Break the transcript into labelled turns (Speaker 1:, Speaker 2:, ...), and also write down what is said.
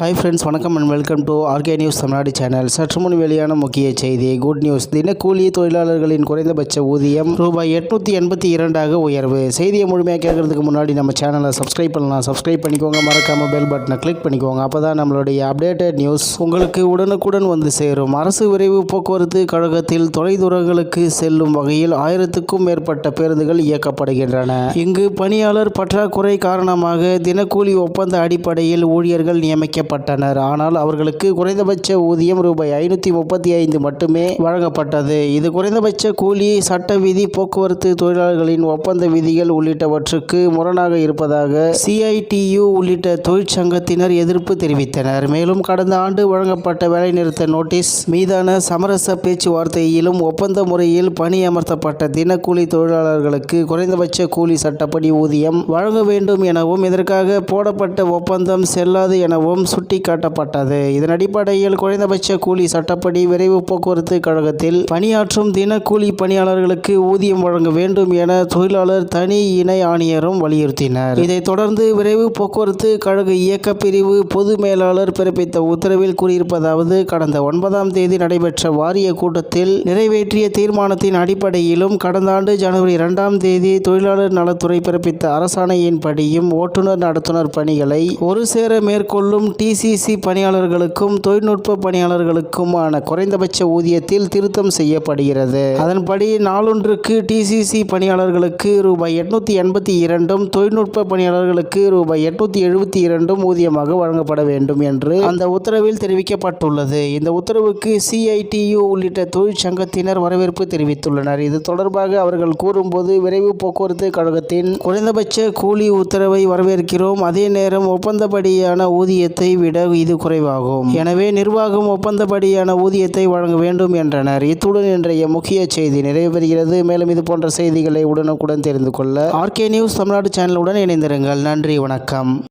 Speaker 1: Hi friends வணக்கம் and welcome to RK news Tamil Nadu channel சற்று முன் வெளியான முக்கிய செய்தி குட் நியூஸ் தினக்கூலி தொழிலாளர்களின் குறைந்தபட்ச ஊதியம் ரூபாய் எட்நூற்றி எண்பத்தி இரண்டாக உயர்வு. செய்தியை முழுமையாக கேட்கறதுக்கு முன்னாடி நம்ம சேனலை சப்ஸ்கிரைப் பண்ணலாம். சப்ஸ்கிரைப் பண்ணிக்கோங்க மறக்காம பெல் பட்டனை கிளிக் பண்ணிக்கோங்க. அப்போ தான் நம்மளுடைய அப்டேட்டட் நியூஸ் உங்களுக்கு உடனுக்குடன் வந்து சேரும். அரசு விரைவு போக்குவரத்து கழகத்தில் தொலைதூரங்களுக்கு செல்லும் வகையில் ஆயிரத்துக்கும் மேற்பட்ட பேருந்துகள் இயக்கப்படுகின்றன. இங்கு பணியாளர் பற்றாக்குறை காரணமாக தினக்கூலி ஒப்பந்த அடிப்படையில் ஊழியர்கள் செய்யப்பட்டனர் ஆனால் அவர்களுக்கு குறைந்தபட்ச ஊதியம் ரூபாய் ஐநூற்றி முப்பத்தி ஐந்து மட்டுமே வழங்கப்பட்டது. இது குறைந்தபட்ச கூலி சட்ட விதி போக்குவரத்து தொழிலாளர்களின் ஒப்பந்த விதிகள் உள்ளிட்டவற்றுக்கு முரணாக இருப்பதாக சிஐடியு உள்ளிட்ட தொழிற்சங்கத்தினர் எதிர்ப்பு தெரிவித்தனர். மேலும் கடந்த ஆண்டு வழங்கப்பட்ட வேலைநிறுத்த நோட்டீஸ் மீதான சமரச பேச்சுவார்த்தையிலும் ஒப்பந்த முறையில் பணியமர்த்தப்பட்ட தினக்கூலி தொழிலாளர்களுக்கு குறைந்தபட்ச கூலி சட்டப்படி ஊதியம் வழங்க வேண்டும் எனவும் இதற்காக போடப்பட்ட ஒப்பந்தம் செல்லாது எனவும் சுட்டிக்காட்டப்பட்டது இதன் அடிப்படையில் குறைந்தபட்ச கூலி சட்டப்படி விரைவு போக்குவரத்து கழகத்தில் பணியாற்றும் தினக்கூலி பணியாளர்களுக்கு ஊதியம் வழங்க வேண்டும் என தொழிலாளர் தனி இணை ஆணையரும் வலியுறுத்தினர். இதைத் தொடர்ந்து விரைவு போக்குவரத்து கழக இயக்க பிரிவு பொது மேலாளர் பிறப்பித்த உத்தரவில் கூறியிருப்பதாவது கடந்த ஒன்பதாம் தேதி நடைபெற்ற வாரிய கூட்டத்தில் நிறைவேற்றிய தீர்மானத்தின் அடிப்படையிலும் கடந்த ஆண்டு ஜனவரி இரண்டாம் தேதி தொழிலாளர் நலத்துறை பிறப்பித்த அரசாணையின்படியும் ஓட்டுநர் நடத்துனர் பணிகளை ஒரு சேர மேற்கொள்ளும் டிசிசி பணியாளர்களுக்கும் தொழில்நுட்ப பணியாளர்களுக்குமான குறைந்தபட்ச ஊதியத்தில் திருத்தம் செய்யப்படுகிறது. அதன்படி நாளொன்றுக்கு டிசிசி பணியாளர்களுக்கு ரூபாய் எட்நூத்தி எண்பத்தி இரண்டும் தொழில்நுட்ப பணியாளர்களுக்கு ரூபாய் எட்நூத்தி எழுபத்தி இரண்டும் ஊதியமாக வழங்கப்பட வேண்டும் என்று அந்த உத்தரவில் தெரிவிக்கப்பட்டுள்ளது. இந்த உத்தரவுக்கு சிஐடியு உள்ளிட்ட தொழிற்சங்கத்தினர் வரவேற்பு தெரிவித்துள்ளனர். இது தொடர்பாக அவர்கள் கூறும்போது விரைவு போக்குவரத்து கழகத்தின் குறைந்தபட்ச கூலி உத்தரவை வரவேற்கிறோம். அதே நேரம் ஒப்பந்தப்படியான ஊதியத்தை விட இது குறைவாகும். எனவே நிர்வாகம் ஒப்பந்தப்படியான ஊதியத்தை வழங்க வேண்டும் என்றனர். இத்துடன் இன்றைய முக்கிய செய்தி நிறைவு பெறுகிறது மேலும் இது போன்ற செய்திகளை உடனுக்குடன் தெரிந்து கொள்ள ஆர்கே நியூஸ் தமிழ்நாடு சேனலுடன் இணைந்திருங்கள். நன்றி வணக்கம்.